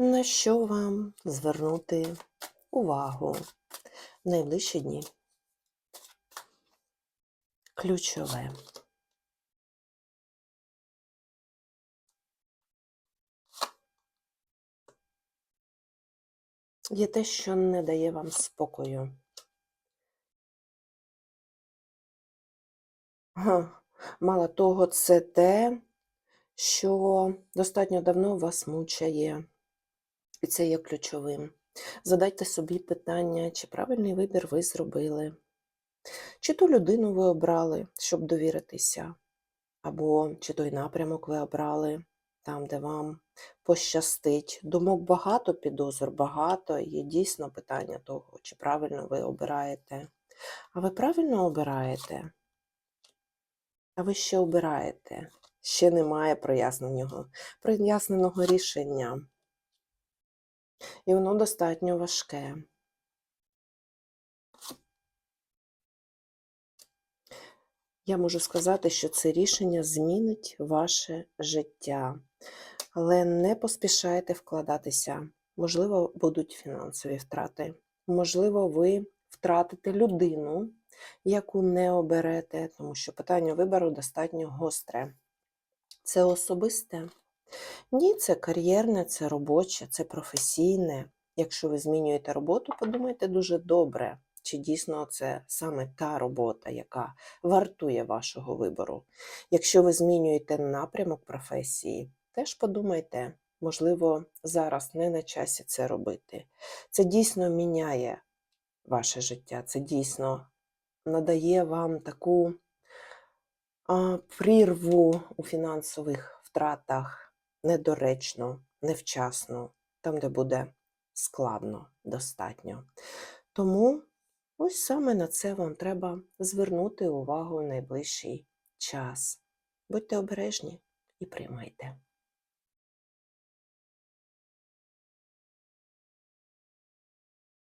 На що вам звернути увагу в найближчі дні? Ключове. Є те, що не дає вам спокою. Мало того, це те, що достатньо давно вас мучає, і це є ключовим. Задайте собі питання, чи правильний вибір ви зробили, чи ту людину ви обрали, щоб довіритися, або чи той напрямок ви обрали, там, де вам пощастить. Думок багато, підозр багато, є дійсно питання того, чи правильно ви обираєте. А ви правильно обираєте? А ви ще обираєте? Ще немає проясненого, рішення. І воно достатньо важке. Я можу сказати, що це рішення змінить ваше життя. Але не поспішайте вкладатися. Можливо, будуть фінансові втрати. Можливо, ви втратите людину, яку не оберете, тому що питання вибору достатньо гостре. Це особисте? Ні, це кар'єрне, це робоче, це професійне. Якщо ви змінюєте роботу, подумайте дуже добре, чи дійсно це саме та робота, яка вартує вашого вибору. Якщо ви змінюєте напрямок професії, теж подумайте, можливо, зараз не на часі це робити. Це дійсно міняє ваше життя, це дійсно надає вам таку а, прірву у фінансових втратах недоречно, невчасно, там, де буде складно достатньо. Тому ось саме на це вам треба звернути увагу в найближчий час. Будьте обережні і приймайте.